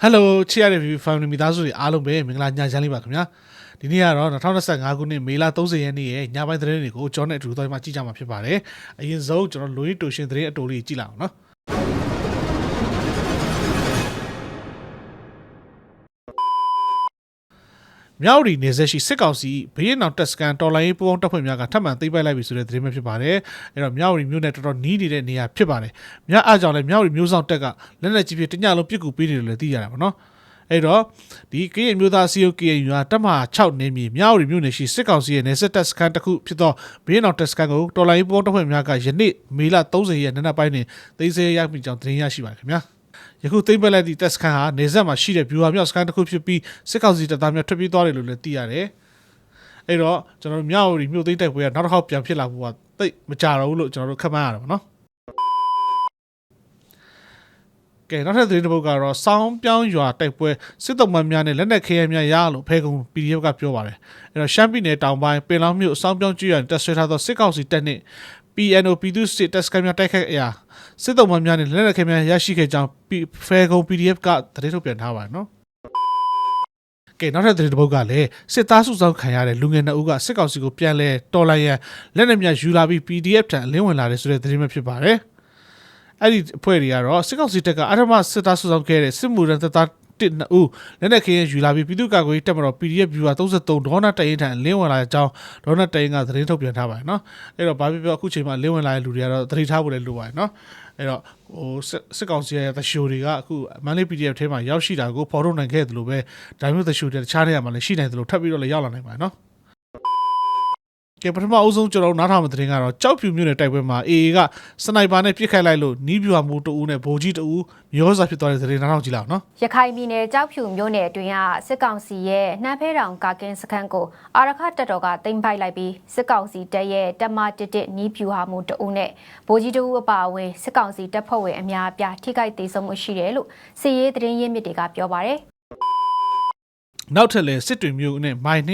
ဟယ်လိုချစ်ရတဲ့ view family မိသားစုတွေအားလုံးပဲမင်္ဂလာညချမ်းလေးပါခင်ဗျာဒီနေ့ကတော့2025ခုနှစ်မေလ30ရက်နေ့ရဲ့ညပိုင်းသတင်းတွေကိုကျွန်တော်နဲ့အတူသွားမှကြည့်ကြမှာဖြစ်ပါတယ်အရင်ဆုံးကျွန်တော်လူရင်းတူရှင်သတင်းအတူလေးကြည့်လိုက်အောင်နော် မြောက်ရီနေဆက်ရှိစစ်ကောင်စီဘေးရနောင်တက်စကန်တော်လိုင်းပူပေါင်းတပ်ဖွဲ့များကထပ်မံသိမ်းပိုက်လိုက်ပြီဆိုတဲ့သတင်းပဲဖြစ်ပါတယ်အဲ့တော့မြောက်ရီမြို့နဲ့တော်တော်နီးနေတဲ့နေရာဖြစ်ပါတယ်မြောက်အားကြောင့်လည်းမြောက်ရီမြို့ဆောင်တက်ကလက်နက်ကြီးပြတညလုံးပြစ်ကူပေးနေတယ်လည်းသိရတာပါနော်အဲ့တော့ဒီကရင်မျိုးသားစီယို KNU ကတပ်မဟာ6နေမြေမြောက်ရီမြို့နယ်ရှိစစ်ကောင်စီရဲ့နေဆက်တက်စကန်တစ်ခုဖြစ်သောဘေးရနောင်တက်စကန်ကိုတော်လိုင်းပူပေါင်းတပ်ဖွဲ့များကယနေ့မေလ30ရက်နေ့နက်ပိုင်းတွင်သိမ်းဆည်းရပြီကြောင်းသတင်းရရှိပါတယ်ခင်ဗျာ ယခုသိမ့်ပက်လက်ဒီတက်စကန်ဟာနေဆက်မှာရှိတဲ့ viewer မြောက်စကန်တစ်ခုဖြစ်ပြီးစစ်ကောင်စီတပ်သားများထွက်ပြေးသွားတယ်လို့လည်းသိရတယ်။အဲ့တော့ကျွန်တော်တို့မြောက်ရီမြို့သိမ်းတိုက်ပွဲကနောက်တစ်ခေါက်ပြန်ဖြစ်လာဖို့ကသိပ်မကြတော့ဘူးလို့ကျွန်တော်တို့ခက်မှန်းရတာပေါ့နော်။ကဲနောက်ထပ်သတင်းတစ်ပုဒ်ကတော့စောင်းပြောင်းရွာတိုက်ပွဲစစ်တုံးမများနဲ့လက်နက်ခဲယမ်းများရလို့ဖဲကုံ PDF ကပြောပါတယ်။အဲ့တော့ရှမ်းပြည်နယ်တောင်ပိုင်းပင်လောင်းမြို့စောင်းပြောင်းကျွန်းတက်ဆွဲထားသောစစ်ကောင်စီတပ်နှင့် PNO ပြည်သူစစ်တပ်စခန်းများတိုက်ခိုက်အရာစစ်တုံးမများနဲ့လက်နက်ခဲများရရှိခဲ့ကြောင်းဖဲကုံ PDF ကသတင်းထုတ်ပြန်ထားပါတယ်နော်။ကဲနောက်ထပ်သတင်းတစ်ပုဒ်ကလည်းစစ်သားစုဆောင်ခံရတဲ့လူငယ်နှစ်ဦးကစစ်ကောင်စီကိုပြန်လဲတော်လိုက်ရန်လက်နက်များယူလာပြီး PDF ထံအလင်းဝင်လာတဲ့ဆိုတဲ့သတင်းပဲဖြစ်ပါတယ်။အဲ့ဒီအဖွဲ့တွေကတော့စစ်ကောင်စီတပ်ကအထမစစ်သားစုဆောင်ခဲ့တဲ့စစ်မှုရန်တပ်သား တစ်နှစ်ဦးလက်နက်ခဲယမ်းယူလာပြီးပြည်သူ့ကာကွယ်ရေးတပ်မတော် PDF viewer 33ဒေါနာတရင်ထံလင်းဝင်လာတဲ့အကြောင်းဒေါနာတရင်ကသတင်းထုတ်ပြန်ထားပါတယ်နော်အဲ့တော့ဘာဖြစ်ဖြစ်အခုချိန်မှာလင်းဝင်လာတဲ့လူတွေကတော့သတိထားဖို့လည်းလိုပါတယ်နော်အဲ့တော့ဟိုစစ်စစ်ကောင်စီရဲ့သရှိုတွေကအခုမန်လေး PDF ထဲမှာရောက်ရှိတာကိုဖော်ထုတ်နိုင်ခဲ့တယ်လို့ပဲဒါမျိုးသရှိုတွေတခြားနေရာမှာလည်းရှိနိုင်တယ်လို့ထပ်ပြီးတော့လည်းရောက်လာနိုင်ပါတယ်နော် ကဲပထမအဦးဆုံးကျွန်တော်တို့နားထောင်မယ့်သတင်းကတော့ကြောက်ဖြူမြို့နယ်တိုက်ပွဲမှာ AA ကစနိုက်ပါနဲ့ပစ်ခတ်လိုက်လို့နီးပြူဟာမူတအူးနဲ့ဗိုလ်ကြီးတအူးမျိုးစားဖြစ်သွားတဲ့သတင်းနားထောင်ကြည့်လောက်နော်ရခိုင်ပြည်နယ်ကြောက်ဖြူမြို့နယ်အတွင်းကစစ်ကောင်စီရဲ့နှမ်းဖဲတောင်ကာကင်းစခန်းကိုအာရခတပ်တော်ကတင်ပိုက်လိုက်ပြီးစစ်ကောင်စီတပ်ရဲ့တပ်မတစ်တစ်နီးပြူဟာမှုတအုပ်နဲ့ဗိုလ်ကြီးတအုပ်အပါအဝင်စစ်ကောင်စီတပ်ဖွဲ့ဝင်အများအပြားထိခိုက်ဒေဆုံးမှုရှိတယ်လို့စီရေးသတင်းရင်းမြစ်တွေကပြောပါရယ်နောက်ထပ်လည်းစစ်တွေမျိုးနဲ့မိုင်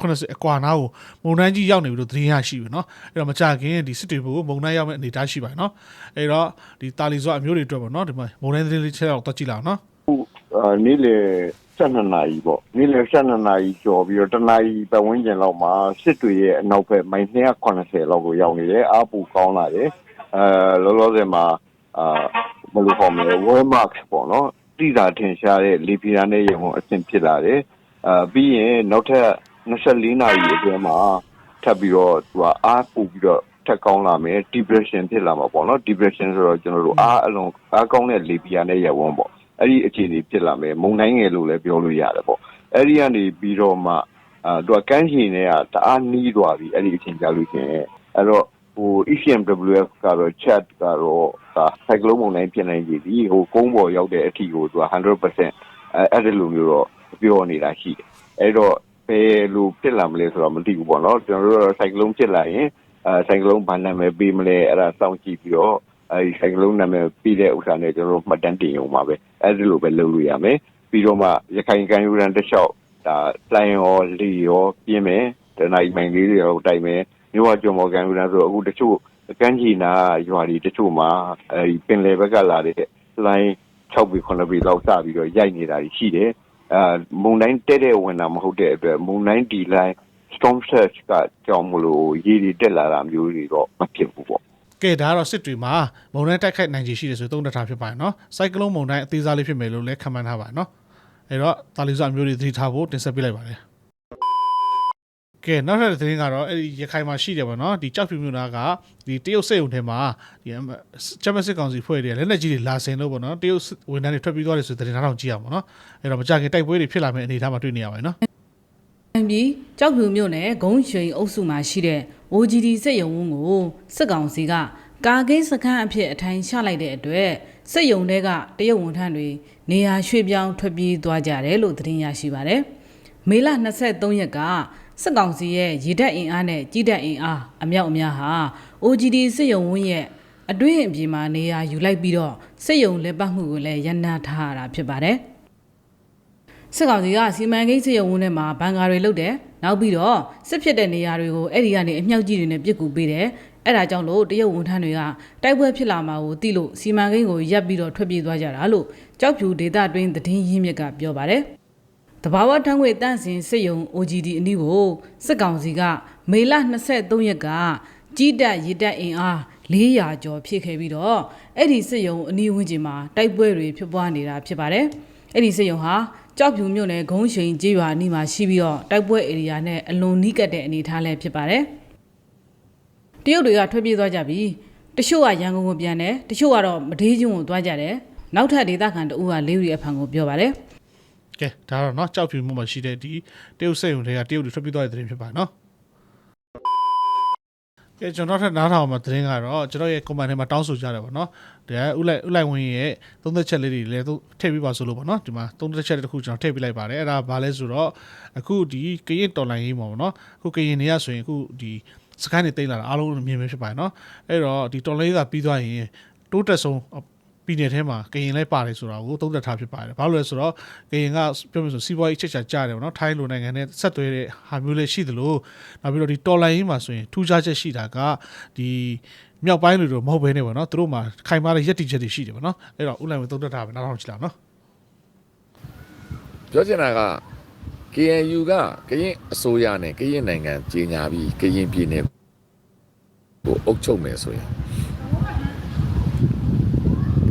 290အကွာနားကိုမုံနှန်းကြီးရောက်နေပြီလို့သတင်းရရှိပြီเนาะအဲ့တော့မကြခင်ဒီစစ်တွေဘုကိုမုံနှန်းရောက်မဲ့အနေအထားရှိပါတယ်เนาะအဲ့တော့ဒီတာလီဇောအမျိုးတွေအတွက်ပေါ့เนาะဒီမှာမုံနှန်းသတင်းလေးချက်တော့တွက်ကြည့်လောက်เนาะ အာနေ့လေ12နာရီပေါ့နေ့လေ12နာရီကျော်ပြီးတော့တနာရီပတ်ဝန်းကျင်လောက်မှာစစ်တွေရဲ့အနောက်ဘက်မိုင်290လောက်ကိုရောက်နေတယ်အားပူကောင်းလာတယ်အဲလောလောဆယ်မှာအာဘယ်လိုခေါ်မလဲ Walmart ပေါ့နော်တိတာထင်ရှားတဲ့လီပီယာနဲ့ရုံအဆင့်ဖြစ်လာတယ်အာပြီးရင်နောက်ထပ် 24နာရီအတွင်းမှာထပ်ပြီးတော့သူကအားပူပြီးတော့ထက်ကောင်းလာမယ် depression ဖြစ်လာမှာပေါ့နော် depression ဆိုတော့ကျွန်တော်တို့အားအလုံးအားကောင်းတဲ့လီပီယာနဲ့ရုံပေါ့အဲ့ဒီအခြေအနေဖြစ်လာမယ်မုံတိုင်းငယ်လို့လည်းပြောလို့ရတယ်ပေါ့အဲ့ဒီကနေပြီးတော့မှအာသူကကန်းချင်တွေကတအားနီးသွားပြီအဲ့ဒီအချိန်ကြာလို့ရှင်အဲ့တော့ဟို ECMWF ကတော့ chat ကတော့ဒါစိုက်ကလုံးမုံတိုင်းဖြစ်နိုင်ကြပြီဟိုကုန်းပေါ်ရောက်တဲ့အထီကိုသူက100%အဲ့အဲ့ဒီလိုမျိုးတော့ပြောနေတာရှိတယ်အဲ့တော့ ဘယ်လိုဖြစ်လာမလဲဆိုတော့မသိဘူးပေါ့နော် ကျွန်တော်တို့တော့စိုက်ကလုံးဖြစ်လာရင်အဲစိုက်ကလုံးဘာနာမည်ပေးမလဲ အဲ့ဒါစောင့်ကြည့်ပြီးတော့ အဲဒီဆိုင်ကလုံးနာမည်ပြီးတဲ့ဥစ္စာနဲ့ ကျွန်တော်တို့ မှတ်တမ်းတင်ရုံပါပဲ အဲဒီလိုပဲ လုပ်လို့ရမယ် ပြီးတော့မှ ရခိုင်ကန်ယူရန်တစ်လျှောက်ဒါလိုင်းရောလီရော ပြင်းမယ် တနိုင်မိုင်လေးတွေရောတိုက်မယ် မြို့ဝကျော်မော်ကန်ယူရန်ဆို အခုတချို့ကန်းချီနာရွာတွေတချို့မှာအဲဒီပင်လယ်ဘက်ကလာတဲ့လိုင်း6ပြီ9ပြီလောက် စပြီးတော့ ရိုက်နေတာရှိတယ်အဲ မုန်တိုင်းတည့်တည့်ဝင်တာ မဟုတ်တဲ့အတွက် မုန်တိုင်းဒီလှိုင်း storm surge ကြောင့်မို့လို့ ရေတွေတက်လာတာမျိုးတွေတော့ မဖြစ်ဘူးပေါ့။”ကဲ ဒါကတော့ စစ်တွေမှာ မုန်တိုင်းတိုက်ခတ်နိုင်ခြေရှိတယ်ဆို သုံးသပ်ထားဖြစ်ပါတယ်နော်။ဆိုင်ကလုန်းမုန်တိုင်း အသေးစားလေးဖြစ်မယ်လို့လည်း ခန့်မှန်းထားပါတယ်နော်။အဲ့တော့ သာလေးစပ်အမျိုးတွေ သတိထားဖို့ တင်ဆက်ပေးလိုက်ပါတယ်။ ကဲနောက်ထပ်သတင်းကတော့အဲ့ဒီရခိုင်မှာရှိတယ်ပေါ့နော်ဒီကြောက်ဖြူမျိုးသားကဒီတရုတ်စိတ်ုံထဲမှာဒီချမစစ်ကောင်စီဖွဲ့တွေလက်လက်ကြီးတွေလာဆင်လို့ပေါ့နော်တရုတ်ဝန်ထမ်းတွေထွက်ပြီးသွားတယ်ဆိုတဲ့သတင်းတော့ကြည့်အောင်ပေါ့နော်အဲ့တော့မကြခင်တိုက်ပွဲတွေဖြစ်လာမယ့်အနေအထားမှာတွေ့နေရပါတယ်နော်။ပြီးကြောက်ဖြူမြို့နယ်ဂုံးရွှေအုပ်စုမှာရှိတဲ့ OGD စစ်ရုံဝန်းကိုစစ်ကောင်စီကကာကိန်းစခန်းအဖြစ်အထိုင်ချလိုက်တဲ့အတွက်စစ်ရုံတွေကတရုတ်ဝန်ထမ်းတွေနေရာရွှေ့ပြောင်းထွက်ပြေးသွားကြတယ်လို့သတင်းရရှိပါတယ်။မေလ23ရက်က စစ်ကောင်စီရဲ့ရေတပ်အင်အားနဲ့ကြီးတပ်အင်အားအမြောက်အများဟာ OGD စစ်ရုံဝန်းရဲ့အတွင်းအပြင်မှာနေရာယူလိုက်ပြီးတော့စစ်ရုံလက်ပတ်မှုကိုလည်းရန်နာထားရတာဖြစ်ပါတယ်။စစ်ကောင်စီကစီမံကိန်းစစ်ရုံဝန်းထဲမှာဘန်ကာတွေလုတ်တယ်နောက်ပြီးတော့စစ်ဖြစ်တဲ့နေရာတွေကိုအဲ့ဒီကနေအမြောက်ကြီးတွေနဲ့ပြစ်ကူပေးတယ်အဲ့ဒါကြောင့်လို့တရုတ်ဝန်ထမ်းတွေကတိုက်ပွဲဖြစ်လာမှာကိုသိလို့စီမံကိန်းကိုရပ်ပြီးတော့ထွက်ပြေးသွားကြတာလို့ကြောက်ဖြူဒေတာတွင်းသတင်းရင်းမြစ်ကပြောပါတယ်။ တဘာဝထန်းငွေတန့်စင်စစ်ယုံ OGD အနည်းကိုစစ်ကောင်စီကမေလ23ရက်ကကြီးတက်ရစ်တက်အင်အား400ကျော်ဖြစ်ခဲ့ပြီးတော့အဲ့ဒီစစ်ယုံအနီးဝန်းကျင်မှာတိုက်ပွဲတွေဖြစ်ပွားနေတာဖြစ်ပါတယ်။အဲ့ဒီစစ်ယုံဟာကြောက်ဖြူမြို့နယ်ဂုံးရှိန်ကျေးရွာအနီးမှာရှိပြီးတော့တိုက်ပွဲဧရိယာနဲ့အလွန်နီးကပ်တဲ့အနေအထားလည်းဖြစ်ပါတယ်။တရုတ်တွေကထွက်ပြေးသွားကြပြီ။တချို့ကရန်ကုန်ကိုပြန်တယ်တချို့ကတော့မဒေးကျွန်းကိုသွားကြတယ်။နောက်ထပ်ဒေသခံတဦးကလေးရီအဖန်ကိုပြောပါတယ်။ ကဲဒါတော့เนาะကြောက်ဖြူမှုမှာရှိတဲ့ဒီတရုတ်စိတ်ုံတွေကတရုတ်တွေထွက်ပြေးသွားတဲ့သတင်းဖြစ်ပါเนาะကဲကျွန်တော်ထပ်နားထောင်မှာသတင်းကတော့ကျွန်တော်ရဲ့ comment ထဲမှာတောင်းဆိုကြတယ်ပေါ့เนาะဒါဥလိုက်ဥလိုက်ဝင်ရဲ့သုံးသက်ချက်လေးတွေလည်းသူထည့်ပေးပါဆိုလို့ပေါ့เนาะဒီမှာသုံးသက်ချက်တစ်ခုကျွန်တော်ထည့်ပေးလိုက်ပါတယ်အဲ့ဒါဘာလဲဆိုတော့အခုဒီကရင်တော်လိုင်းရေးမှာပေါ့เนาะအခုကရင်တွေကဆိုရင်အခုဒီစကိုင်းနေတိတ်လာတာအားလုံးမြင်မြင်ဖြစ်ပါတယ်เนาะအဲ့တော့ဒီတော်လိုင်းရေးကပြီးသွားရင်တိုးတက်ဆုံး ပြည်နယ်ထဲမှာကရင်လည်းပါတယ်ဆိုတာကိုသုံးသပ်ထားဖြစ်ပါတယ်။ဘာလို့လဲဆိုတော့ကရင်ကပြောမှဆိုစီးပွားရေးချက်ချာကြတယ်ဗောနော်။ထိုင်းလိုနိုင်ငံနဲ့ဆက်သွဲတဲ့ဟာမျိုးလည်းရှိသလိုနောက်ပြီးတော့ဒီတော်လိုင်းရေးမှာဆိုရင်ထူးခြားချက်ရှိတာကဒီမြောက်ပိုင်းလိုတော့မဟုတ်ဘဲနဲ့ဗောနော်။သူတို့မှာခိုင်မာတဲ့ရက်တီချက်တွေရှိတယ်ဗောနော်။အဲ့တော့ဥလိုက်ဝင်သုံးသပ်ထားပဲနောက်ထောင်ကြည့်လောက်နော်ပြောချင်တာက KNU ကကရင်အစိုးရနဲ့ကရင်နိုင်ငံကြီးညာပြီးကရင်ပြည်နယ်ကိုအုပ်ချုပ်မယ်ဆိုရင်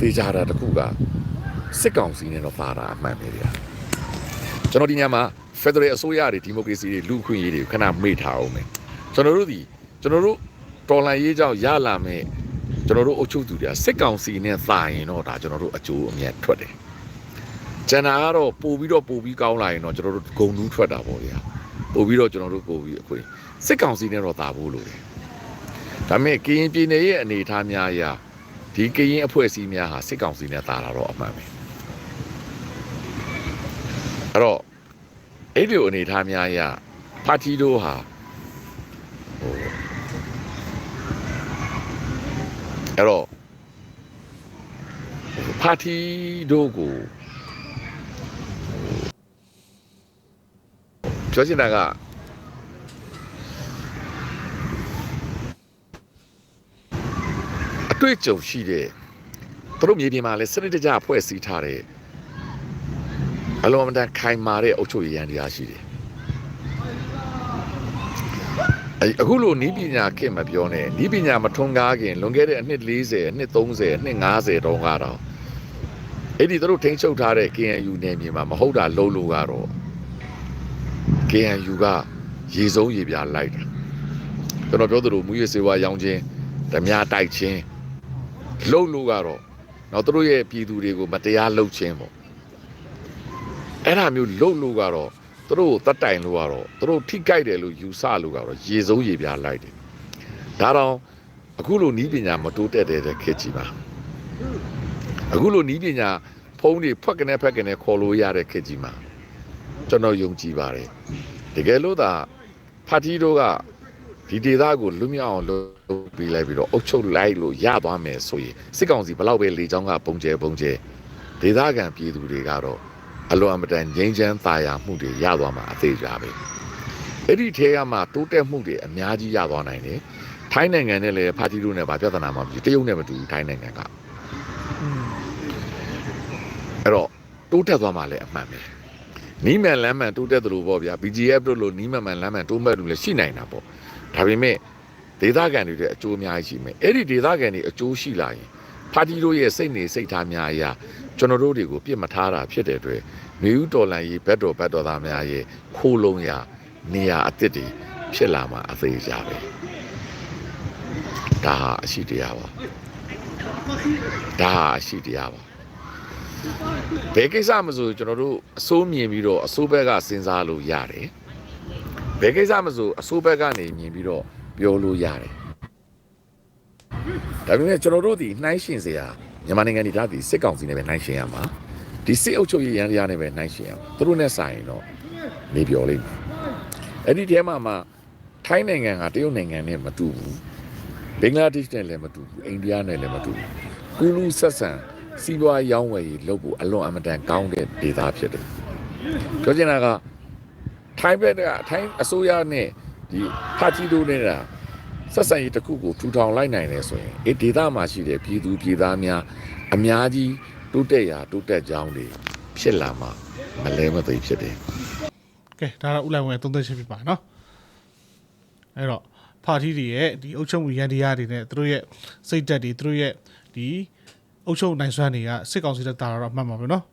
တေချာတာတစ်ခုကစစ်ကောင်စီနဲ့တော့ပါတာအမှန်ပဲဗျာကျွန်တော်ဒီညမှာ Federal အစိုးရတွေဒီမိုကရေစီတွေလူ့အခွင့်အရေးတွေခဏမေ့ထားအောင်မယ်ကျွန်တော်တို့ဒီကျွန်တော်တို့တော်လှန်ရေးကြောင့်ရလာမယ်ကျွန်တော်တို့အုပ်ချုပ်သူတွေကစစ်ကောင်စီနဲ့သာရင်တော့ဒါကျွန်တော်တို့အကျိုးအမြတ်ထွက်တယ်ကျန်တာကတော့ပို့ပြီးတော့ပို့ပြီးကောင်းလာရင်တော့ကျွန်တော်တို့ဂုံတူးထွက်တာပေါ့ဗျာပို့ပြီးတော့ကျွန်တော်တို့ပို့ပြီးအခွင့်စစ်ကောင်စီနဲ့တော့တာဖို့လို့တယ်ဒါပေမဲ့ကရင်ပြည်နယ်ရဲ့အနေအထားများအရာ ဒီကရင်အဖွဲ့အစည်းများဟာစစ်ကောင်စီနဲ့တာလာတော့အမှန်ပဲအဲ့တော့အဲ့ဒီလိုအနေအထားများအရာပါတီတို့ဟာဟိုအဲ့တော့ပါတီတို့ကိုပြောချင်တာက တွေ့အကြုံရှိတဲ့သူတို့မြေပြင်မှာလည်းစနစ်တကျဖွဲ့စည်းထားတဲ့အလုံးအမတန်ခိုင်မာတဲ့အုပ်ချုပ်ရေးရန်တရားရှိတယ်အဲအခုလိုနီးပညာခင်မပြောနဲ့နီးပညာမထွန်းကားခင်လွန်ခဲ့တဲ့အနှစ်40အနှစ်30အနှစ်50တုန်းကတော့အဲ့ဒီသူတို့ထိန်းချုပ်ထားတဲ့ KNU နယ်မြေမှာမဟုတ်တာလုံးလို့ကတော့ KNU ကရေစုံရေပြာလိုက်တာကျွန်တော်ပြောသလိုမူရစေဝါရောင်းချင်းဓမြတိုက်ချင်း လှုပ်လို့ကတော့တော့သူတို့ရဲ့ပြည်သူတွေကိုမတရားလှုပ်ချင်းပေါ့အဲ့ဒါမျိုးလှုပ်လို့ကတော့သူတို့ကိုတတ်တိုင်လို့ကတော့သူတို့ထိကြိုက်တယ်လို့ယူဆလို့ကတော့ရေစုံရေပြာလိုက်တယ်ဒါတော့အခုလိုနီးပညာမတိုးတက်တဲ့ခေတ်ကြီးပါအခုလိုနီးပညာဖုံးတွေဖွက်ကနေဖက်ကနေခေါ်လို့ရတဲ့ခေတ်ကြီးမှာကျွန်တော်ယုံကြည်ပါတယ်တကယ်လို့သာဖာတီတို့က ဒီဒေသကိုလွတ်မြောက်အောင်လုပ်ပြီးလိုက်ပြီးတော့အုပ်ချုပ်လိုက်လို့ရသွားမယ်ဆိုရင်စစ်ကောင်စီဘလောက်ပဲလေချောင်းကပုံကျဲပုံကျဲဒေသခံပြည်သူတွေကတော့အလွန်အမတန်ငြိမ်းချမ်းသာယာမှုတွေရသွားမှာအသေးကြပဲအဲ့ဒီထဲကမှတိုးတက်မှုတွေအများကြီးရသွားနိုင်တယ်ထိုင်းနိုင်ငံနဲ့လည်းဖာတီတို့နဲ့ဗာပြဿနာမှမရှိတရုတ်နဲ့မတူဘူးထိုင်းနိုင်ငံကအဲ့တော့တိုးတက်သွားမှလည်းအမှန်ပဲနီးမှန်လမ်းမှန်တိုးတက်သလိုပေါ့ဗျာ BGF တို့လိုနီးမှန်မှန်လမ်းမှန်တိုးမှတ်လို့လည်းရှိနိုင်တာပေါ့ ဒါပေမဲ့ဒေသခံတွေတဲ့အကျိုးအများကြီးရှိမယ်အဲ့ဒီဒေသခံတွေအကျိုးရှိလာရင်ပါတီတို့ရဲ့စိတ်နေစိတ်ထားများအရာကျွန်တော်တို့တွေကိုပြစ်မထားတာဖြစ်တဲ့အတွက်နေဦးတော်လန်ကြီးဘက်တော်ဘက်တော်သားများရဲ့ခိုးလုံးရာနေရာအစ်စ်တွေဖြစ်လာမှာအသေးကြပဲဒါဟာအရှိတရားပါဒါဟာအရှိတရားပါဘယ်ကိစ္စမဆိုကျွန်တော်တို့အစိုးမြင်ပြီးတော့အစိုးဘက်ကစဉ်းစားလို့ရတယ် ဘယ်ကိစ္စမဆိုအစိုးဘက်ကနေမြင်ပြီးတော့ပြောလို့ရတယ်ဒါပေမဲ့ကျွန်တော်တို့ဒီနှိုင်းရှင်စရာမြန်မာနိုင်ငံဒီဒါဒီစစ်ကောင်စီနဲ့ပဲနှိုင်းရှင်ရမှာဒီစစ်အုပ်ချုပ်ရေးရန်တရားနဲ့ပဲနှိုင်းရှင်ရမှာသူတို့နဲ့ဆိုင်ရင်တော့နေပြောလိမ့်မယ်အဲ့ဒီထဲမှာမှထိုင်းနိုင်ငံကတရုတ်နိုင်ငံနဲ့မတူဘူးဘင်္ဂလားဒေ့ရှ်နဲ့လည်းမတူဘူးအိန္ဒိယနဲ့လည်းမတူဘူးကူလူဆက်ဆံစီးပွားရောင်းဝယ်ရေးလုပ်ဖို့အလွန်အမတန်ကောင်းတဲ့ဒေသဖြစ်တယ်။ပြောချင်တာက ထိုင်းဘက်ကထိုင်းအစိုးရနဲ့ဒီဖာတီတို့နဲ့တာဆက်ဆံရေးတစ်ခုကိုထူထောင်လိုက်နိုင်တယ်ဆိုရင်အေဒေတာမှာရှိတဲ့ပြည်သူပြည်သားများအများကြီးတိုးတက်ရာတိုးတက်ကြောင်းတွေဖြစ်လာမှာမလဲမသိဖြစ်တယ်ကဲဒါတော့ဥလိုက်ဝင်သုံးသက်ချက်ဖြစ်ပါတယ်နော်အဲ့တော့ပါတီတွေရဲ့ဒီအုပ်ချုပ်မှုရန်တရားတွေနဲ့သူတို့ရဲ့စိတ်ဓာတ်တွေသူတို့ရဲ့ဒီအုပ်ချုပ်နိုင်စွမ်းတွေကစစ်ကောင်စီတက်တာတော့မှတ်မှာပဲနော်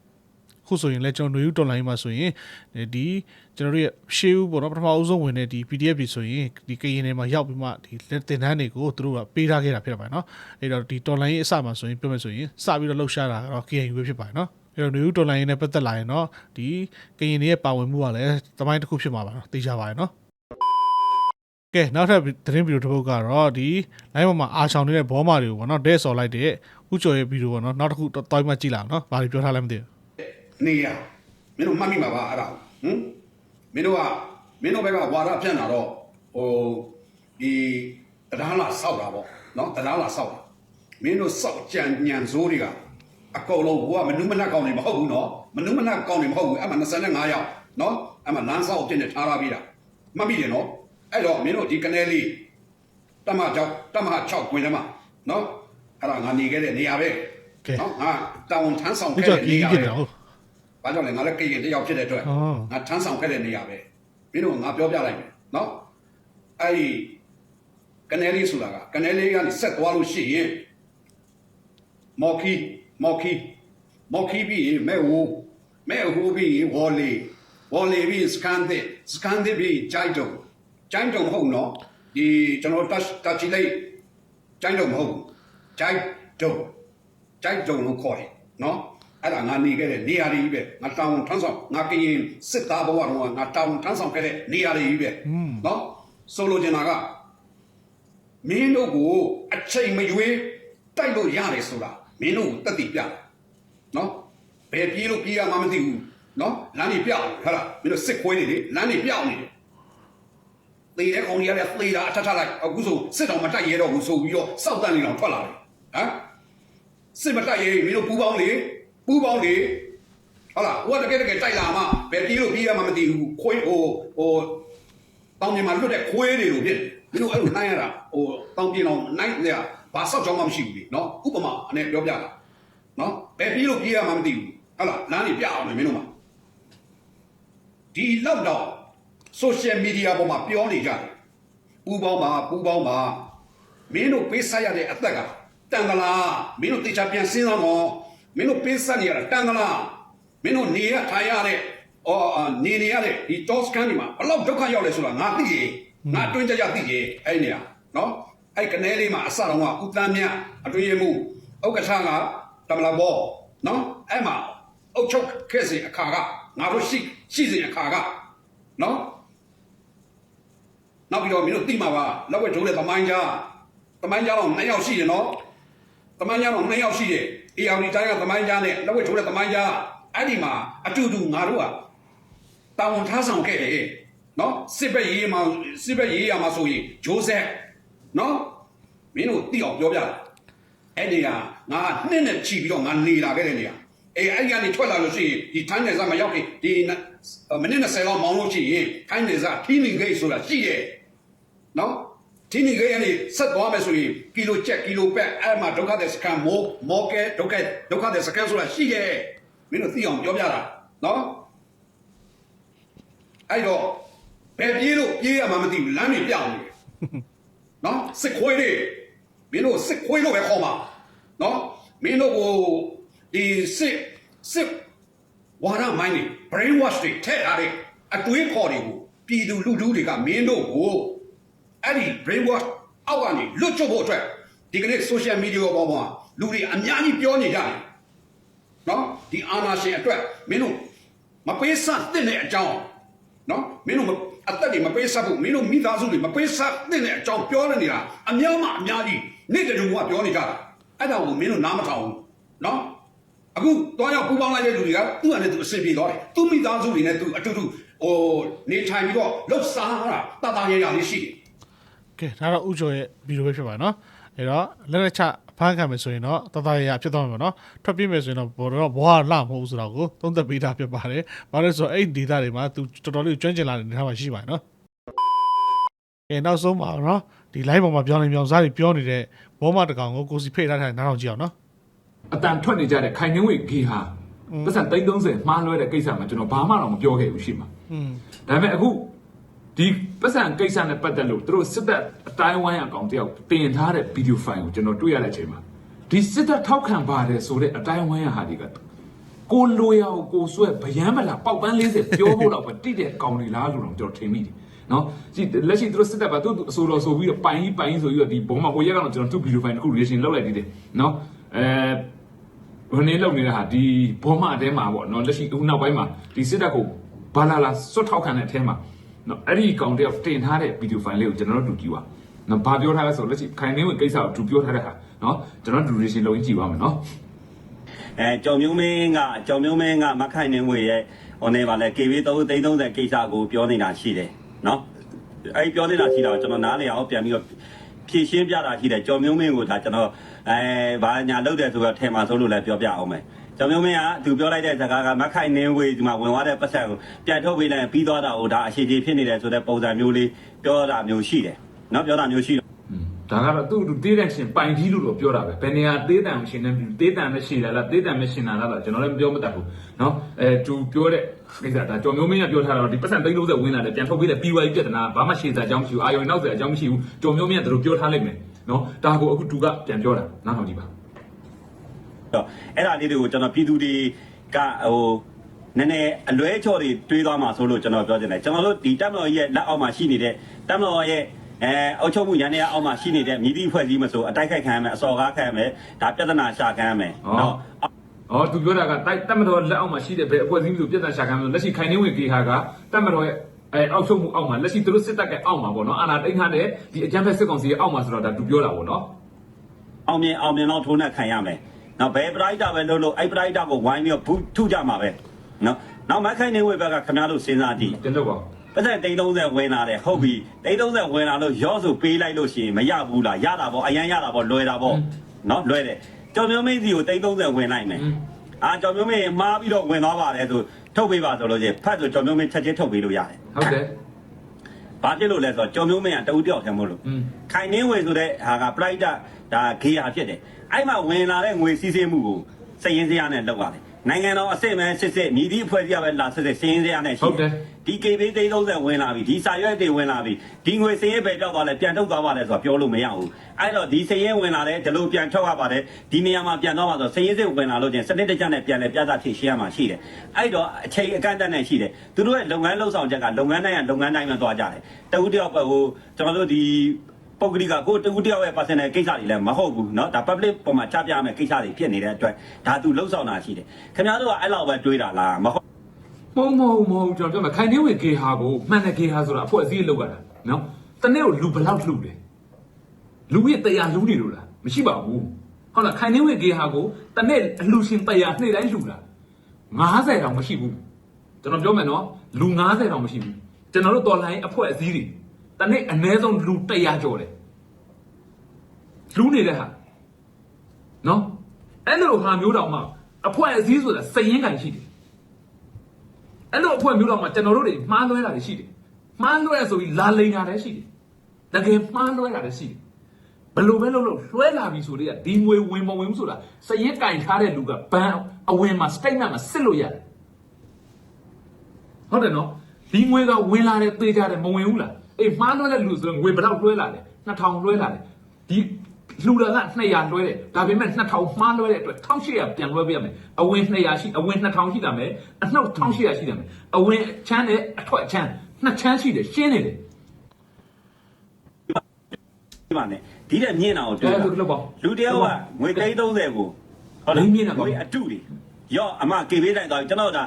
ခုဆိုရင်လည်းကျွန်တော်ຫນွေဦးတော်လိုင်းမှာဆိုရင်ဒီ ကျွန်တော်တို့ရဲ့ရှေးဦးပေါ့နော်ပထမအဦးဆုံးဝင်တဲ့ဒီ PDF တွေဆိုရင်ဒီကရင်တွေမှာရောက်ပြီးမှဒီလက်တင်တန်းတွေကိုသူတို့ကပေးထားခဲ့တာဖြစ်ပါတယ်နော်အဲ့တော့ဒီတော်လိုင်းရဲ့အစမှာဆိုရင်ပြောမယ်ဆိုရင်စပြီးတော့လှုပ်ရှားတာတော့ KNU ပဲဖြစ်ပါတယ်နော်အဲ့တော့ຫນွေဦးတော်လိုင်းနဲ့ပတ်သက်လာရင်တော့ဒီကရင်တွေရဲ့ပါဝင်မှုကလည်းတမိုင်းတစ်ခုဖြစ်မှာပါနော်သိကြပါရဲ့နော်ကဲနောက်ထပ်သတင်းဗီဒီယိုတစ်ပုဒ်ကတော့ဒီ live ပေါ်မှာအာချောင်နေတဲ့ဘောမာတွေကိုပေါ့နော်ဒဲဆော်လိုက်တဲ့ဥကျော်ရဲ့ဗီဒီယိုပေါ့နော်နောက်တစ်ခုတော့တိုင်းမှကြည့်လာအောင်နော်ဘာတွေပြောထားလဲမသိဘူးနေရမင်းတို့မှတ်မိမှာပါအဲ့ဒါဟမ် မင်းတို့ကမင်းတို့ဘက်ကဝါဒဖြန့်တာတော့ဟိုဒီတရားလာစောက်တာပေါ့နော်တရားလာစောက်တာမင်းတို့စောက်ကြံညံစိုးတွေကအကုန်လုံးဘိုးကမနုမနတ်ကောင်းနေမဟုတ်ဘူးနော်မနုမနတ်ကောင်းနေမဟုတ်ဘူးအဲ့မှာ25ယောက်နော်အဲ့မှာလမ်းစောက်တင်နေထားရပြီးတာမှတ်မိတယ်နော်အဲ့တော့မင်းတို့ဒီကနေလေးတမကြောက်တမ6ခွင်းထဲမှာနော်အဲ့ဒါငါနေခဲ့တဲ့နေရာပဲနော်ငါတောင်ထမ်းဆောင်ဥခဲ့ကျော်တဲ့ကြီးနေရာဖြစ်ပဲတယ်ဟုတ်။ ဘာကြောင့်လဲငါလည်းကိရင်တယောက်ဖြစ်တဲ့အတွက်အော်ငါထမ်းဆောင်ခဲ့တဲ့နေရာပဲ။မင်းတို့ငါပြောပြလိုက်မယ်နော်။အဲ့ဒီကနေလေးဆိုတာကကနေလေးကနေဆက်သွားလို့ရှိရင်မော်ခီမော်ခီမော်ခီပြီးရင်မဲဟူမဲဟူပြီးရင်ဝေါ်လီဝေါ်လီပြီးစကန်တဲ့စကန်တဲ့ပြီးဂျိုင်တုံဂျိုင်တုံမဟုတ်နော်ဒီကျွန်တော်တက်တက်ချီလိုက်ဂျိုင်တုံမဟုတ်ဘူးဂျိုင်တုံကြိုက်ကြုံလို့ခေါ်တယ်နော် အဲ့ဒါငါနေခဲ့တဲ့နေရာတွေကြီးပဲငါတောင်းထမ်းဆောင်ငါကရင်စစ်သားဘဝတော့ငါတောင်းထမ်းဆောင်ခဲ့တဲ့နေရာတွေကြီးပဲနော်ဆိုလိုချင်တာကမင်းတို့ကိုအချိန်မရွေးတိုက်လို့ရတယ်ဆိုတာမင်းတို့ကိုတက်တည်ပြတယ်နော်ဘယ်ပြေးလို့ပြေးရမှမသိဘူးနော်လမ်းတွေပြောက်နေဟာလားမင်းတို့စစ်ခွေးတွေလေလမ်းတွေပြောက်နေတယ်သေတဲ့ကောင်ကြီးကလည်းသေတာအထက်ထက်လိုက်အခုဆိုစစ်တော်မတိုက်ရတော့ဘူးဆိုပြီးတော့စောက်တန်းနေတော့ထွက်လာတယ်ဟမ်စစ်မတိုက်ရေးမင်းတို့ပူပေါင်းလေ ပူပေါင်းလေဟုတ်လားဟိုကတကယ်တကယ်တိုက်လာမှဘယ်ပြေးလို့ပြေးရမှမသိဘူးခွေးဟိုဟိုတောင်ပြင်မှာလွတ်တဲ့ခွေးတွေကိုဖြစ်မင်းတို့အဲ့လိုနိုင်ရတာဟိုတောင်ပြင်အောင်နိုင်ရဘာဆောက်ကြောင်းမှမရှိဘူးလေနော်ဥပမာအနေပြောပြတာနော်ဘယ်ပြေးလို့ပြေးရမှမသိဘူးဟုတ်လားလမ်းတွေပြအောင်လေမင်းတို့မှာဒီလောက်တော့ social media ပေါ်မှာပြောနေကြတယ်ပူပေါင်းပါပူပေါင်းပါမင်းတို့ပေးဆက်ရတဲ့အသက်ကတန်ကလားမင်းတို့တေချာပြန်စဉ်းစားတော့ မင်းတို့ပေးဆက်နေရတာတန်ကလားမင်းတို့နေရထိုင်ရတဲ့အော်အာနေနေရတဲ့ဒီ toss can ဒီမှာဘလောက်ဒုက္ခရောက်လဲဆိုတာငါသိရေငါအတွင်းကြကြသိရေအဲ့နေရနော်အဲ့ကနေလေးမှာအစတော့ကဥတန်းမြအတွင်းရမှုဥက္ကဋ္ဌကတမလာဘောနော်အဲ့မှာအုတ်ချုပ်ခဲ့စီအခါကငါတို့ရှိရှိစီအခါကနော်နောက်ပြီးတော့မင်းတို့သိမှာပါလက်ဝဲထိုးတဲ့သမိုင်းကြားသမိုင်းကြားတော့နှစ်ယောက်ရှိတယ်နော်သမိုင်းကြားတော့နှစ်ယောက်ရှိတယ် အေအောင်ဒီတိုင်းကသမိုင်းကြားနဲ့လက်ဝဲထိုးတဲ့သမိုင်းကြားအဲ့ဒီမှာအတူတူငါတို့ကတာဝန်ထားဆောင်ခဲ့တယ်နော်စစ်ဘက်ရေးမှာစစ်ဘက်ရေးရမှာဆိုရင်ဂျိုးဆက်နော်မင်းတို့သိအောင်ပြောပြတာအဲ့ဒီကငါနှစ်နဲ့ချီပြီးတော့ငါနေလာခဲ့တဲ့နေရာအေးအဲ့ဒီကနေထွက်လာလို့ရှိရင်ဒီထိုင်းနယ်စပ်မှာရောက်ပြီဒီမိနစ်20လောက်မောင်းလို့ရှိရင်ထိုင်းနယ်စပ်ထင်းနေဂိတ်ဆိုတာရှိတယ်နော် ဒီနေ့ကလေးဆက်သွားမယ်ဆိုရင်ကီလိုချက်ကီလိုပက်အဲ့မှာဒုက္ခတဲ့စကန်မောမောကဲဒုက္ခဒုက္ခတဲ့စကန်ဆိုတာရှိတယ်မင်းတို့သိအောင်ပြောပြတာနော်အဲ့တော့ဘယ်ပြေးလို့ပြေးရမှမသိဘူးလမ်းတွေပြောင်းနေတယ်နော်စစ်ခွေးတွေမင်းတို့စစ်ခွေးလို့ပဲခေါ်မှာနော်မင်းတို့ကိုဒီစစ်စစ်ဝါရမိုင်းတွေ brain wash တွေထည့်ထားတဲ့အတွေးခေါ်တွေကိုပြည်သူလူထုတွေကမင်းတို့ကို အဲ့ဒီ brain wash အောက်ကနေလွတ်ချဖို့အတွက်ဒီကနေ့ social media ပေါ်မှာလူတွေအများကြီးပြောနေကြတယ်နော်ဒီအာနာရှင်အတွက်မင်းတို့မပေးစတဲ့အကြောင်းနော်မင်းတို့မအသက်တွေမပေးစဘူးမင်းတို့မိသားစုတွေမပေးစတဲ့အကြောင်းပြောနေနေတာအများမှအများကြီးနေ့တူကပြောနေကြတာအဲ့ဒါကိုမင်းတို့နားမထောင်ဘူးနော်အခုတွားရောက်ပူပေါင်းလိုက်တဲ့လူတွေကသူ့အနေနဲ့သူအဆင်ပြေသွားတယ်သူ့မိသားစုတွေနဲ့သူအတူတူဟိုနေထိုင်ပြီးတော့လှုပ်ရှားတာတတရရလေးရှိတယ် ကဲဒါတော့ဥကျော်ရဲ့ဗီဒီယိုပဲဖြစ်ပါတယ်နော်အဲ့တော့လက်လက်ချဖမ်းခံမယ်ဆိုရင်တော့တတရရဖြစ်သွားမှာပေါ့နော်ထွက်ပြေးမယ်ဆိုရင်တော့ဘောတော့ဘောကလှမဟုတ်ဘူးဆိုတော့ကိုသုံးသက်ပေးတာဖြစ်ပါတယ်ဘာလို့လဲဆိုတော့အဲ့ဒီဒေတာတွေမှာသူတော်တော်လေးကျွမ်းကျင်လာတဲ့နေရာမှာရှိပါတယ်နော်ကဲနောက်ဆုံးပါနော်ဒီ live ပေါ်မှာပြောင်းနေပြောင်းစားတွေပြောနေတဲ့ဘောမတကောင်ကိုကိုစီဖိတ်ထားတဲ့နားထောင်ကြည့်အောင်နော်အတန်ထွက်နေကြတဲ့ခိုင်နှင်းဝေဂေဟာပတ်စံ330မှားလွဲတဲ့ကိစ္စမှာကျွန်တော်ဘာမှတော့မပြောခဲ့ဘူးရှိမှာอืมဒါပေမဲ့အခု ဒီပတ်စံကိစ္စနဲ့ပတ်သက်လို့သူတို့စစ်တပ်အတိုင်းဝိုင်းအကောင့်တယောက်တင်ထားတဲ့ဗီဒီယိုဖိုင်ကိုကျွန်တော်တွေ့ရတဲ့အချိန်မှာဒီစစ်တပ်ထောက်ခံပါတယ်ဆိုတဲ့အတိုင်းဝိုင်းဟာဒီကကိုလိုရအောင်ကိုဆွဲဗယမ်းမလားပေါက်ပန်း40ပြောဖို့တော့ပဲတိတဲ့ကောင်တွေလားလို့တော့ကျွန်တော်ထင်မိတယ်နော်ကြည့်လက်ရှိသူတို့စစ်တပ်ကသူအဆိုတော်ဆိုပြီးတော့ပိုင်ကြီးပိုင်ကြီးဆိုပြီးတော့ဒီဘုံမှာကိုရက်ကတော့ကျွန်တော်သူ့ဗီဒီယိုဖိုင်တစ်ခု reaction လုပ်လိုက်သေးတယ်နော်အဲဘယ်နည်းလုပ်နေတာဟာဒီဘောမအတဲမှာပေါ့နော်လက်ရှိအခုနောက်ပိုင်းမှာဒီစစ်တပ်ကိုဘာလာလာစွတ်ထောက်ခံတဲ့အထဲမှာ နော်အဲ့ဒီကောင်တယောက်တင်ထားတဲ့ဗီဒီယိုဖိုင်လေးကိုကျွန်တော်တို့တူကြည့်ပါနော်ဘာပြောထားလဲဆိုလက်ရှိခိုင်နေဝင်ကိစ္စကိုတူပြောထားတဲ့ဟာနော်ကျွန်တော်တို့ duration လုံးကြည့်ပါမယ်နော်အဲကြောင်မျိုးမင်းကကြောင်မျိုးမင်းကမခိုင်နေငွေရဲ့ဟိုနေပါလေ KB 3 330ကိစ္စကိုပြောနေတာရှိတယ်နော်အဲဒီပြောနေတာရှိတာကိုကျွန်တော်နားလည်အောင်ပြန်ပြီးတော့ဖြည့်ရှင်းပြတာရှိတယ်ကြောင်မျိုးမင်းကိုဒါကျွန်တော်အဲဘာညာလုပ်တယ်ဆိုတော့ထဲမှာဆုံးလို့လည်းပြောပြအောင်မယ် ကြောင်မျိုးမင်းကသူပြောလိုက်တဲ့စကားကမခိုင်နေငွေဒီမှာဝင်သွားတဲ့ပတ်စံကိုပြန်ထုတ်ပေးလိုက်ပြီးသွားတာကိုဒါအရှိကြီးဖြစ်နေတယ်ဆိုတဲ့ပုံစံမျိုးလေးပြောတာမျိုးရှိတယ်နော်ပြောတာမျိုးရှိတယ် อืมဒါကတော့သူ့သူတေးတန်ရှင်ပိုင်ကြီးလို့တော့ပြောတာပဲဘယ်နေရာတေးတန်ရှင်နေတေးတန်နဲ့ရှင်လာလားတေးတန်နဲ့ရှင်လာလားတော့ကျွန်တော်လည်းမပြောမတတ်ဘူးเนาะအဲသူပြောတဲ့ကိစ္စဒါကြော်မျိုးမင်းကပြောထားတော့ဒီပတ်စံ330ဝင်လာတယ်ပြန်ထုတ်ပေးတယ် PY ပြဿနာဘာမှရှင်းစရာအကြောင်းမရှိဘူးအာယုံနောက်စရာအကြောင်းမရှိဘူးကြော်မျိုးမင်းကသူတို့ပြောထားလိုက်မယ်เนาะဒါကိုအခုသူကပြန်ပြောတာနားထောင်ကြည့်ပါ တော့အဲ့ဒါလေးတွေကိုကျွန်တော်ပြည်သူတွေကဟိုနည်းနည်းအလွဲချော်တွေတွေးသွားမှာဆိုလို့ကျွန်တော်ပြောချင်တယ်ကျွန်တော်တို့ဒီတပ်မတော်ရဲ့လက်အောက်မှာရှိနေတဲ့တပ်မတော်ရဲ့အဲအုပ်ချုပ်မှုရန်ရအောက်မှာရှိနေတဲ့မြည်သည့်ဖွဲ့စည်းမဆိုအတိုက်ခိုက်ခံရမယ်အစော်ကားခံရမယ်ဒါပြဿနာရှာခံရမယ်နော်။အော်သူပြောတာကတိုက်တက်မတော်လက်အောက်မှာရှိတဲ့ဘယ်အဖွဲ့အစည်းမျိုးပြဿနာရှာခံလို့လက်ရှိခိုင်နေဝင်ကေဟာကတက်မတော်ရဲ့အဲအောက်ချုပ်မှုအောက်မှာလက်ရှိသူတို့စစ်တပ်ကအောက်မှာပေါ့နော်အာဏာသိမ်းထားတဲ့ဒီအကြမ်းဖက်စစ်ကောင်စီရဲ့အောက်မှာဆိုတော့ဒါသူပြောတာပေါ့နော်အောင်မြင်အောင်မြင်တော့ထိုးနှက်ခံရမယ် နော်ဘယ်ပရိုက်တာပဲလို့လို့အဲ့ပရိုက်တာကိုဝိုင်းပြီးတော့ဘူးထုကြမှာပဲနော်နောက်မခိုင်နေဝေဘက်ကခင်ဗျားတို့စဉ်းစားကြည့်။တင်တော့ပါပတ်သက်330ဝင်လာတယ်ဟုတ်ပြီ330ဝင်လာလို့ရော့ဆိုပေးလိုက်လို့ရှိရင်မရဘူးလားရတာပေါ့အရန်ရတာပေါ့လွယ်တာပေါ့နော်လွယ်တယ်ကျော်မျိုးမင်းစီကို330ဝင်လိုက်မယ်အာကျော်မျိုးမင်းမှားပြီးတော့ဝင်သွားပါတယ်ဆိုထုတ်ပေးပါဆိုလို့ချင်းဖတ်ဆိုကျော်မျိုးမင်းချက်ချင်းထုတ်ပေးလို့ရတယ်။ဟုတ်တယ်ဘာဖြစ်လို့လဲဆိုတော့ကျော်မျိုးမင်းကတဦးတယောက်ထဲမို့လို့။อืมခိုင်နှင်းဝေဆိုတဲ့ဟာကပရိုက်တာဒါဂေးဟာဖြစ်တယ် အဲ့မှာဝင်လာတဲ့ငွေစီးဆင်းမှုကိုစည်ရင်းစရာနဲ့လောက်ရတယ်နိုင်ငံတော်အစစ်မဲစစ်စစ်မြည်သည့်အဖွဲ့အစည်းကပဲလာစစ်စစ်စည်ရင်းစရာနဲ့ရှိတယ်ဒီ KB 330ဝင်လာပြီဒီစာရွက်တွေဝင်လာပြီဒီငွေစည်ရင်းပဲပြောက်သွားလဲပြန်ထုတ်သွားပါလဲဆိုတော့ပြောလို့မရဘူးအဲ့တော့ဒီစည်ရင်းဝင်လာတယ်ဒီလိုပြန်ထုတ်ရပါတယ်ဒီနေရာမှာပြန်သွားပါဆိုစည်ရင်းစစ်ဝင်လာလို့ချင်းစနစ်တကျနဲ့ပြန်လဲပြသဖြစ်ရှင်းရမှာရှိတယ်အဲ့တော့အချိန်အကန့်အသတ်နဲ့ရှိတယ်သူတို့ရဲ့လုပ်ငန်းလုပ်ဆောင်ချက်ကလုပ်ငန်းတိုင်းကလုပ်ငန်းတိုင်းမှာသွားကြတယ်တဦးတယောက်ပဲဟိုကျွန်တော်တို့ဒီ ပုဂ္ဂလိကကိုတကူတယောက်ရဲ့ personal ကိစ္စတွေလည်းမဟုတ်ဘူးเนาะဒါ public ပုံမှာချပြရမယ့်ကိစ္စတွေဖြစ်နေတဲ့အတွက်ဒါသူလှုပ်ဆောင်တာရှိတယ်ခင်ဗျားတို့ကအဲ့လောက်ပဲတွေးတာလားမဟုတ် ။မဟုတ်မဟုတ်မဟုတ်ကျွန်တော်ပြောမှာခိုင်နေဝင်ကေဟာကိုမှန်တဲ့ကေဟာဆိုတာအဖွဲ့အစည်းလောက်ရတာနော်။တနေ့ကိုလူဘယ်လောက်လှူလဲ။လူရဲ့တရားလူနေလို့လား။မရှိပါဘူး။ဟုတ်လားခိုင်နေဝင်ကေဟာကိုတနေ့အလှူရှင်တရားနေ့တိုင်းလှူတာ90တောင်မရှိဘူး။ကျွန်တော်ပြောမယ်နော်လူ90တောင်မရှိဘူး။ကျွန်တော်တို့တော်လိုင်းအဖွဲ့အစည်းတွေ တနေ့အနည်းဆုံးလူ100ကျော်တယ်။လူနေတဲ့ဟာနော်အဲ့လိုဟာမျိုးတောင်မှအဖွဲ့အစည်းဆိုတာစည်ရင်းကန်ရှိတယ်အဲ့လိုအဖွဲ့မျိုးတော့မှကျွန်တော်တို့တွေမှားလွဲတာတွေရှိတယ်။မှားလွဲဆိုပြီးလာလိန်တာလည်းရှိတယ်။တကယ်မှားလွဲတာလည်းရှိတယ်။ဘယ်လိုပဲလုပ်လို့လွှဲလာပြီဆိုတော့ဒီငွေဝင်မဝင်ဘူးဆိုတာစရင်ကင်ထားတဲ့လူကဘန်အဝင်မှာ statement မှာစစ်လို့ရတယ်။ဟုတ်တယ်နော်။ဒီငွေကဝင်လာတယ်သေးကြတယ်မဝင်ဘူးလား။ အေးမှားလွဲတဲ့လူဆိုရင်ငွေဘယ်တော့လွှဲလာလဲ။2000လွှဲလာတယ်။ဒီလူလာက200လွှဲတယ်။ဒါပေမဲ့2000မှားလွှဲတဲ့အတွက်1800ပြန်လွှဲပေးရမယ်။အဝင်200ရှိအဝင်2000ရှိတာမယ်။အနှုတ်1800ရှိတာမယ်။အဝင်ချမ်းနဲ့အထွက်ချမ်းနှစ်ချမ်းရှိတယ်ရှင်းနေတယ်ဒီမှာ ਨੇ ဒီတဲ့မြင်တာကို။တွေ့အဲ့တာဒါလို့ပေါ့လူတယောက်ကငွေ330ကိုဟုတ်လိမ့်မြင်တာပေါ့ငွေအတုတွေရော့အမ KB တိုင်းသွားပြီကျွန်တော်ဒါ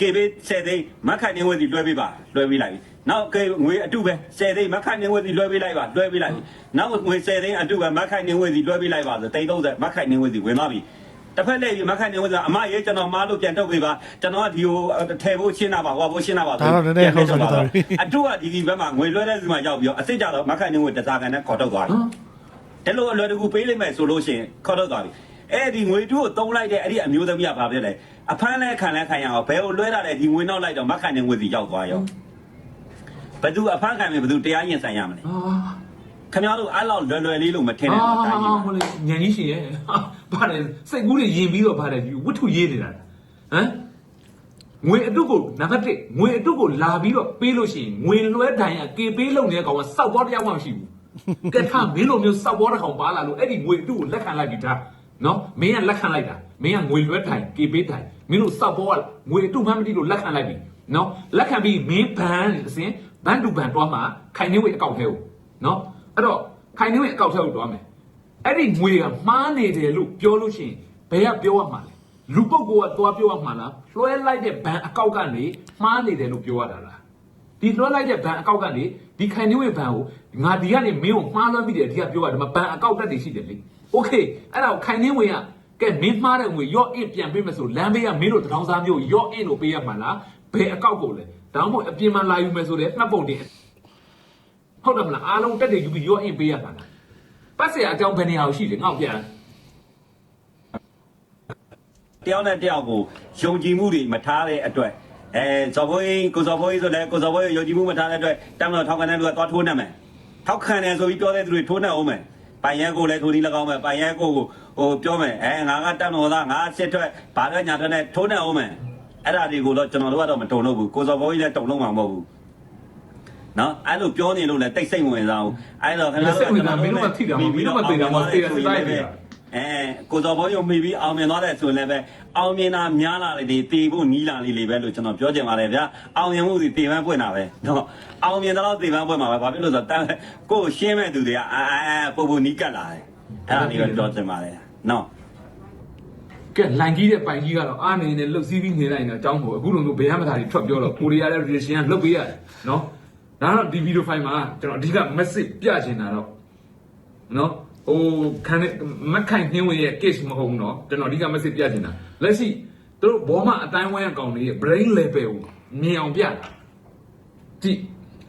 KB 10သိန်းမခိုင်နေဝဲစီလွှဲပေးပါလွှဲပေးလိုက်ပြီ နောက် K ငွေအတုပဲ10သိန်းမခိုင်နေဝဲစီလွှဲပေးလိုက်ပါလွှဲပေးလိုက်ပြီနောက်ငွေ10သိန်းအတုပဲမခိုင်နေဝဲစီလွှဲပေးလိုက်ပါဆို330မခိုင်နေဝဲစီဝင်သွားပြီတစ်ဖက်လည်းဒီမခိုင်နေဝဲစီအမရေးကျွန်တော်မားလို့ပြန်ထုတ်ပေးပါကျွန်တော်ကဒီကိုထဲဖို့ရှင်းတာပါဟောဖို့ရှင်းတာပါဒါတော့နည်းနည်းဟုတ်ဆုံးသွားပြီအတုကဒီဒီဘက်မှာငွေလွှဲတဲ့စီမှာရောက်ပြီးတော့အစ်စ်ကြတော့မခိုင်နေဝဲတစားကန်နဲ့ခေါ်ထုတ်သွားပြီနော်တယ်လို့အလွယ်တကူပေးလိုက်မယ်ဆိုလို့ရှိရင်ခေါ်တော့သွားပြီအဲ့ဒီငွေတုကိုတုံးလိုက်တဲ့အဲ့ဒီအမျိုးသမီးကဘာဖြစ်လဲအဖမ်းလဲခံလဲခံရအောင်ဘယ်ကိုလွှဲတာလဲဒီငွေနောက်လိုက်တော့မခံတဲ့ငွေစီရောက်သွားရော ဘယ်သူအဖမ်းခံမယ်ဘယ်သူတရားရင်ဆိုင်ရမလဲအာခင်ဗျားတို့အဲ့လောက်လွယ်လွယ်လေးလို့မထင်အာနဲ့တော့တိုင်းကြီးဟိုလေညံကြီးရှင်ရဲ့ဟာပါတယ်စိတ်ကူးတွေယင်ပြီးတော့ပါတယ်ဒီဝတ္ထုရေးနေတာဟမ်ငွေအတုကိုနံပါတ်1ငွေအတုကိုလာပြီးတော့ပေးလို့ရှိရင်ငွေလွှဲတိုင်ရကေပေးလုံနေတဲ့ကောင်ကစောက်ပေါ်တရားမှမရှိဘူးကဲထားမင်းလိုမျိုးစောက်ပေါ်တစ်ကောင်ပါလာလို့အဲ့ဒီငွေအတုကိုလက်ခံလိုက်ပြီဒါနော်မင်းကလက်ခံလိုက်တာမင်းကငွေလွှဲတိုင်ကေပေးတိုင်မင်းတို့စောက်ပေါ်ကငွေအတုမှမသိလို့လက်ခံလိုက်ပြီနော်လက်ခံပြီးမင်းဘန်အစဉ် ဘန်တူဘန်တွားမှာခိုင်နေဝေအကောက်ထဲကိုနော်အဲ့တော့ခိုင်နေဝေအကောက်ထဲကိုတွားမယ် အဲ့ဒီငွေကမှားနေတယ်လို့ပြောလို့ရှိရင်ဘယ်ကပြောရမှာလဲလူပုဂ္ဂိုလ်ကသွားပြောရမှာလားလွှဲလိုက်တဲ့ဘဏ်အကောက်ကနေမှားနေတယ်လို့ပြောရတာလားဒီလွှဲလိုက်တဲ့ဘဏ်အကောက်ကနေဒီခိုင်နေဝေဘဏ်ကိုငါဒီကနေမင်းကိုမှားလွှဲပြီးတယ်ဒီကပြောရတယ်မဘဏ်အကောက်တက်တွေရှိတယ်လေโอเคအဲ့ဒါကိုခိုင်နေဝေကကဲမင်းမှားတဲ့ငွေရော့အင်ပြန်ပေးမယ်ဆိုလမ်းဘေးကမင်းတို့တထောင်စားမျိုးရော့အင်ကိုပေးရမှာလားဘယ်အကောက်ကိုလဲ ဒါမှမဟုတ်အပြင်မှာလာယူမယ်ဆိုတဲ့မှတ်ပုံတင်ဟုတ်တယ်မလားအားလုံးတက်တယ်ယူပြီးရော့အင်ပေးရမှာလားပတ်စရာအကြောင်းဘယ်နေရာကိုရှိလဲငေါ့ပြန်တယောက်နဲ့တယောက်ကိုယုံကြည်မှုတွေမထားတဲ့အတွက်အဲဇော်ဘိုးကြီးကိုဇော်ဘိုးကြီးဆိုလည်းကိုဇော်ဘိုးကြီးယုံကြည်မှုမထားတဲ့အတွက်တမ်းတော့ထောက်ခံတဲ့လူကသွားထိုးနှက်မယ်ထောက်ခံတယ်ဆိုပြီးပြောတဲ့သူတွေထိုးနှက်အောင်မယ်ပိုင်ရဲကိုလည်းထိုးပြီး၎င်းမယ်ပိုင်ရဲကိုကိုဟိုပြောမယ်အဲငါကတမ်းတော်သားငါစစ်ထွက်ဘာလဲညာထွက်နဲ့ထိုးနှက်အောင်မယ် အဲ့ဒါတွေကိုတော့ကျွန်တော်တို့ကတော့မတုံလို့ဘူးကိုဇော်ဘိုးကြီးလည်းတုံလို့မှာမဟုတ်ဘူးနော်အဲ့လိုပြောနေလို့လည်းတိတ်စိတ်ဝင်စားဘူးအဲ့တော့ခင်ဗျားတို့အဲကိုဇော်ဘောရုံမိပြီးအောင်မြင်သွားတဲ့ဆိုရင်လည်းပဲအောင်မြင်တာများလာလေဒီတည်ဖို့နီးလာလေလေပဲလို့ကျွန်တော်ပြောချင်ပါတယ်ဗျာအောင်မြင်မှုဒီတည်ပန်းပွင့်တာပဲနော်အောင်မြင်တော့တည်ပန်းပွင့်မှာပဲဘာဖြစ်လို့ဆိုတော့တန်းကိုယ်ရှင်းမဲ့သူတွေကအာအာပို့ပို့နီးကတ်လာတယ်အဲ့ဒါလေးပဲပြောချင်ပါတယ်နော် ကဲလန်ကြီးတဲ့ပိုင်ကြီးကတော့အားနေနေလှုပ်စီးပြီးနေလိုက်နေအကြောင်းကိုအခုလိုမျိုးဘယ်မှမသာတွေထွက်ပြောတော့ကိုရီးယားရဲ့ reaction ကလှုပ်ပေးရတယ်နော်ဒါတော့ဒီဗီဒီယိုဖိုင်မှာကျွန်တော်အဓိက message ပြချင်တာတော့နော်ဟိုခံနေမခိုင်နှင်းဝင်ရဲ့ case မဟုတ်ဘူးနော်ကျွန်တော်အဓိက message ပြချင်တာလက်ရှိသူတို့ဘောမအတိုင်းဝိုင်းအကောင်တွေရဲ့ brain level ကိုမြင်အောင်ပြတာကြည့်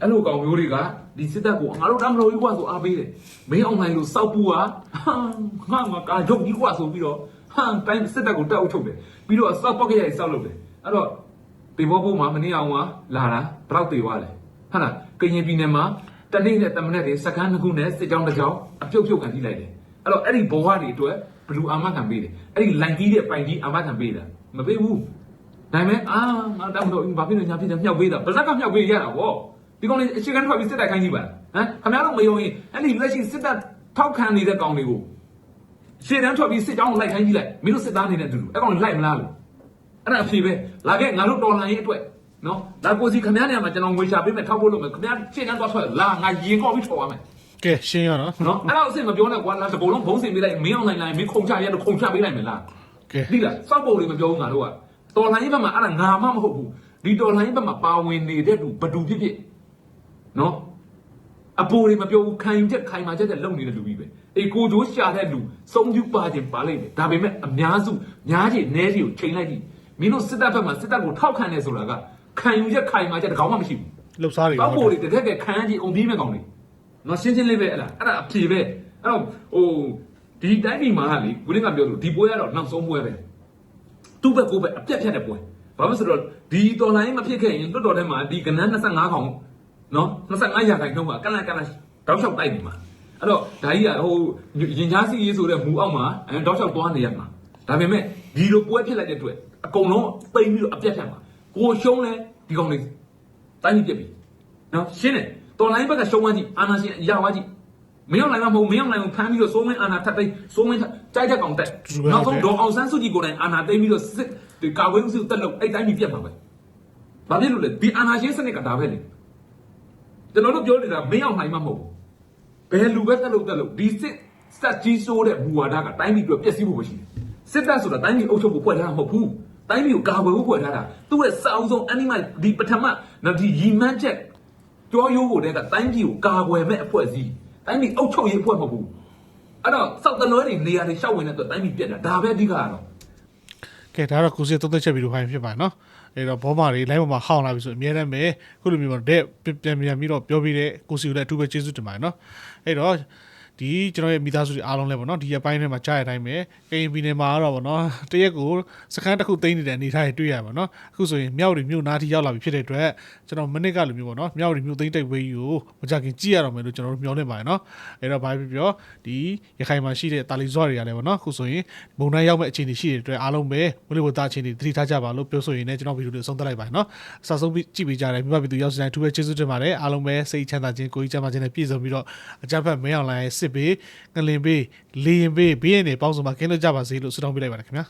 အဲ့လိုကောင်မျိုးတွေကဒီစစ်တပ်ကိုငါတို့တမ်းမလို့ကြီးกว่าဆိုအားပေးတယ်မင်းအောင်နိုင်လို့စောက်ပူဟာငါငါကာရုပ်ကြီးกว่าဆိုပြီးတော့ ဟန်တိုင်းစစ်တပ်ကိုတက်အုပ်ထုတ်တယ်ပြီးတော့စောက်ပေါက်ကြရိုက်စောက်လုပ်တယ်အဲ့တော့တေဘောဘုံမှာမနေ့အောင်ကလာတာဘယ်တော့တေသွားလဲဟုတ်လားကရင်ပြည်နယ်မှာတနေ့နဲ့တမနဲ့တွေစကန်းတစ်ခုနဲ့စစ်ကြောင်းတစ်ကြောင်းအပြုတ်ပြုတ်ကန်ထိလိုက်တယ်အဲ့တော့အဲ့ဒီဘောဟတွေအတွက်ဘလူအာမခံပေးတယ်အဲ့ဒီလိုင်ကြီးတဲ့ပိုင်ကြီးအာမခံပေးတာမပေးဘူးဒါပေမဲ့အာငါတောင်းတော့ဘာဖြစ်လို့ညာဖြစ်တယ်မြောက်ပေးတာဗဇက်ကမြောက်ပေးရတာဗောဒီကောင်လေးအချိန်ကန်ထွက်ပြီးစစ်တိုက်ခိုင်းကြည့်ပါဟမ်ခင်ဗျားတို့မယုံရင်အဲ့ဒီလက်ရှိစစ်တပ်ထောက်ခံနေတဲ့ကောင်တွေကို ရှေ့တန်းထွက်ပြီးစစ်ကြောင်းကိုလိုက်ခိုင်းကြည့်လိုက်မင်းတို့စစ်သားနေတဲ့အတူတူအဲ့ကောင်လိုက်မလားလို့အဲ့ဒါအဖြေပဲလာခဲ့ငါတို့တော်လှန်ရေးအတွက်နော်ဒါကိုစီခမည်းနေရာမှာကျွန်တော်ငွေရှာပေးမယ်ထောက်ဖို့လုပ်မယ်ခမည်းရှေ့တန်းသွားထွက်လာငါရင်ကောက်ပြီးထော်ရမယ်ကဲရှင်းရတော့နော်အဲ့တော့အစ်စ်မပြောနဲ့ကွာလာတကုံလုံးဘုံစင်ပေးလိုက်မင်းအောင်နိုင်လိုက်မင်းခုံချရတော့ခုံချပေးလိုက်မယ်လားကဲဒီလားစောက်ပုံလေးမပြောဘူးငါတို့ကတော်လှန်ရေးဘက်မှာအဲ့ဒါငါမှမဟုတ်ဘူးဒီတော်လှန်ရေးဘက်မှာပါဝင်နေတဲ့သူဘသူဖြစ်ဖြစ်နော် အပေါ်တွေမပြောဘူးခံယူချက်ခိုင်မာချက်တဲ့လုံနေတဲ့လူကြီးပဲအေးကိုဂျိုးရှာတဲ့လူစုံပြူပါခြင်းပါလိမ့်မယ်ဒါပေမဲ့အများစုများကြီးနဲကြီးကိုချိန်လိုက်ကြည့်မင်းတို့စစ်တပ်ဘက်မှာစစ်တပ်ကိုထောက်ခံနေဆိုတာကခံယူချက်ခိုင်မာချက်တကောင်မှမရှိဘူးလှုပ်ရှားတွေကောက်ပေါ်တွေတကယ်ကဲခံကြီးအောင်ပြီးမဲ့ကောင်တွေနော်ရှင်းရှင်းလေးပဲအဲ့ဒါအဲ့ဒါအဖြေပဲအဲ့တော့ဟိုဒီတိုင်းပြည်မှာလေကိုရင်းကပြောလို့ဒီပွဲကတော့နောက်ဆုံးပွဲပဲသူ့ဘက်ကိုယ်ဘက်အပြက်ဖြတ်တဲ့ပွဲဘာလို့ဆိုတော့ဒီတော်လိုင်းမဖြစ်ခဲ့ရင်လွတ်တော်ထဲမှာဒီကနန်း25ခေါင် နော်25ရာခိုင်နှုန်းကကလန်ကလန်တောက်လျှောက်တိုက်နေမှာအဲ့တော့ဒါကြီးကဟိုရင်ချားစီရေးဆိုတဲ့မူအောက်မှာအဲတောက်လျှောက်သွားနေရမှာဒါပေမဲ့ဒီလိုပွဲဖြစ်လိုက်တဲ့အတွက်အကုန်လုံးပိန်ပြီးတော့အပြက်ဖြတ်မှာကိုရှုံးလဲဒီကောင်လေးတိုင်းပြက်ပြီနော်ရှင်းတယ်တော်လိုင်းဘက်ကရှုံးသွားကြည့်အာနာရှင်ရသွားကြည့်မင်းအောင်လိုက်မဟုတ်မင်းအောင်လိုက်ကိုဖမ်းပြီးတော့စိုးမင်းအာနာထပ်သိမ်းစိုးမင်းကြိုက်တဲ့ကောင်တက်နောက်ဆုံးဒေါ်အောင်ဆန်းစုကြည်ကိုယ်တိုင်အာနာသိမ်းပြီးတော့စစ်ဒီကာဝေးစုတက်လို့အဲ့တိုင်းကြီးပြတ်မှာပဲဘာဖြစ်လို့လဲဒီအာနာရှင်စနစ်ကဒါပဲလေ ကျွန်တော်တို့ပြောနေတာမင်းအောင်နိုင်မှမဟုတ်ဘူးဘယ်လူပဲတက်လို့တက်လို့ဒီစစ်စက်ကြီးဆိုးတဲ့မူဝါဒကတိုင်းပြည်အတွက်ပျက်စီးဖို့ပဲရှိတယ်စစ်တပ်ဆိုတာတိုင်းပြည်အုပ်ချုပ်ဖို့ဖွဲ့ထားတာမဟုတ်ဘူးတိုင်းပြည်ကိုကာကွယ်ဖို့ဖွဲ့ထားတာသူ့ရဲ့စာအုပ်ဆုံး animal ဒီပထမနော်ဒီရီမန်းချက်ကြောရိုးကိုတည်းကတိုင်းပြည်ကိုကာကွယ်မဲ့အဖွဲ့အစည်းတိုင်းပြည်အုပ်ချုပ်ရေးအဖွဲ့မဟုတ်ဘူးအဲ့တော့စောက်တလွဲတွေနေရာတွေရှောက်ဝင်တဲ့အတွက်တိုင်းပြည်ပြက်တာဒါပဲအဓိကကတော့ကဲဒါတော့ကိုစီသုံးသက်ချက်ဗီဒီယိုဖိုင်ဖြစ်ပါတယ်နော် အဲ့တော့ဘောမာတွေ live ပေါ်မှာဟောင်းလာပြီဆိုအများတမ်းပဲခုလိုမျိုးတော့တဲ့ပြန်ပြန်ပြီးတော့ပြောပြီးတဲ့ကိုစီကိုလည်းအထူးပဲကျေးဇူးတင်ပါတယ်နော်အဲ့တော့ ဒီကျွန်တော်ရဲ့မိသားစုတွေအားလုံးလည်းပေါ့နော်ဒီရက်ပိုင်းထဲမှာကြားရတဲ့အတိုင်းပဲကရင်ပြည်နယ်မှာကတော့ပေါ့နော်တရက်ကိုစခန်းတစ်ခုသိမ်းနေတဲ့အနေအထားတွေတွေ့ရပါတော့အခုဆိုရင်မြောက်တွေမြို့နားထိရောက်လာပြီဖြစ်တဲ့အတွက်ကျွန်တော်မနစ်ကလိုမျိုးပေါ့နော်မြောက်တွေမြို့သိမ်းတိုက်ပွဲကြီးကိုမကြခင်ကြည့်ရတော့မယ်လို့ကျွန်တော်တို့မျှော်လင့်ပါတယ်နော်အဲ့တော့ဘာဖြစ်ပြောဒီရခိုင်မှာရှိတဲ့တာလီဇော့တွေကလည်းပေါ့နော်အခုဆိုရင်မုံတိုင်းရောက်မဲ့အခြေအနေရှိတဲ့အတွက်အားလုံးပဲဝိလိဝတအခြေအနေသတိထားကြပါလို့ပြောဆိုရင်လည်းကျွန်တော်ဗီဒီယိုလေးဆုံးသက်လိုက်ပါတယ်နော်အစားဆုံးကြည့်ပေးကြတယ်မိဘပြည်သူရောက်စတိုင်းအထူးပဲကျေးဇူးတင်ပါတယ်အားလုံးပဲစိတ်ချမ်းသာခြင်းကိုယ်ကြီးချမ်းသာခြင်းနဲ့ပြည့်စုံပြီးတော့အကြမ်းဖက်မင်းအောင်လိုင်းစစ်ပေးငလင်ပေးလေရင်ပေးဘေးရည်နေပေါင်းစုံမှာကင်းလို့ကြပါစေလို့ဆုတောင်းပေးလိုက်ပါတယ်ခင်ဗျာ